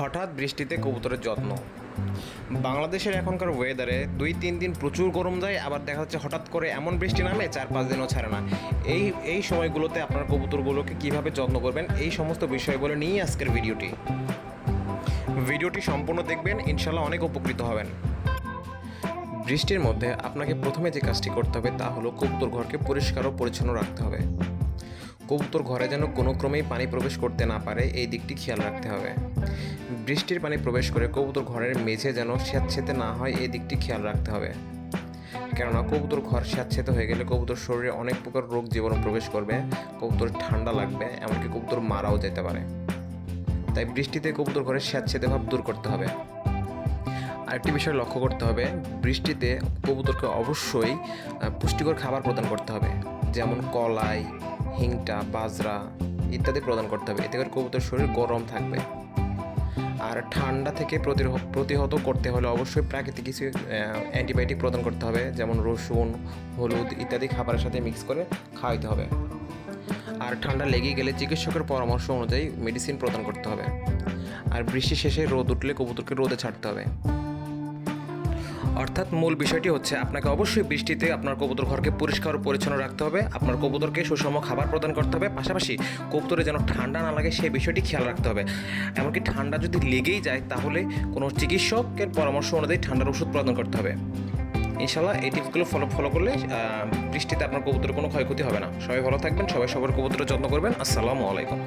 হঠাৎ বৃষ্টিতে কবুতরের যত্ন। বাংলাদেশের এখনকার ওয়েদারে দুই তিন দিন প্রচুর গরম যায়, আবার দেখা যাচ্ছে হঠাৎ করে এমন বৃষ্টি নামে চার পাঁচ দিনও ছাড়ে না। এই এই সময়গুলোতে আপনার কবুতরগুলোকে কীভাবে যত্ন করবেন, এই সমস্ত বিষয়গুলো নিয়েই আজকের ভিডিওটি। ভিডিওটি সম্পূর্ণ দেখবেন ইনশাল্লাহ অনেক উপকৃত হবেন। বৃষ্টির মধ্যে আপনাকে প্রথমে যে কাজটি করতে হবে তা হলো কবুতর ঘরকে পরিষ্কার ও পরিচ্ছন্ন রাখতে হবে। কবুতর ঘরে যেন কোনো ক্রমেই পানি প্রবেশ করতে না পারে, এই দিকটি খেয়াল রাখতে হবে। বৃষ্টির পানি প্রবেশ করে কবুতর ঘরের মেঝে যেন স্যাঁতসেঁতে না হয় এই দিকটি খেয়াল রাখতে হবে। কেননা, কবুতর ঘর স্যাঁতসেঁতে হয়ে গেলে কবুতর শরীরে অনেক প্রকার রোগ জীবাণু প্রবেশ করবে, কবুতর ঠান্ডা লাগবে, এমনকি কবুতর মারাও যেতে পারে। তাই বৃষ্টিতে কবুতর ঘরের স্যাঁতসেঁতে ভাব দূর করতে হবে। আরেকটি বিষয় লক্ষ্য করতে হবে, বৃষ্টিতে কবুতরকে অবশ্যই পুষ্টিকর খাবার প্রদান করতে হবে। যেমন কলাই, হিংটা, বাজরা ইত্যাদি প্রদান করতে হবে, এতে করে কবুতর শরীর গরম থাকবে। আর ঠান্ডা থেকে প্রতিহত করতে হলে অবশ্যই প্রাকৃতিক কিছু অ্যান্টিবায়োটিক প্রদান করতে হবে। যেমন রসুন, হলুদ ইত্যাদি খাবারের সাথে মিক্স করে খাওয়াইতে হবে। আর ঠান্ডা লেগে গেলে চিকিৎসকের পরামর্শ অনুযায়ী মেডিসিন প্রদান করতে হবে। আর বৃষ্টি শেষে রোদ উঠলে কবুতরকে রোদে ছাড়তে হবে। অর্থাৎ মূল বিষয়টি হচ্ছে আপনাকে অবশ্যই বৃষ্টিতে আপনার কবুতর ঘরকে পরিষ্কার ও পরিচ্ছন্ন রাখতে হবে, আপনার কবুতরকে সুষম খাবার প্রদান করতে হবে, পাশাপাশি কবুতরে যেন ঠান্ডা না লাগে সেই বিষয়টি খেয়াল রাখতে হবে। এমনকি ঠান্ডা যদি লেগেই যায় তাহলে কোনো চিকিৎসকের পরামর্শ অনুযায়ী ঠান্ডার ওষুধ প্রদান করতে হবে। ইনশাল্লাহ এই টিপসগুলো ফলো ফলো করলে বৃষ্টিতে আপনার কবুতরের কোনো ক্ষয়ক্ষতি হবে না। সবাই ভালো থাকবেন, সবাই সবার কবুতরের যত্ন করবেন। আসসালামু আলাইকুম।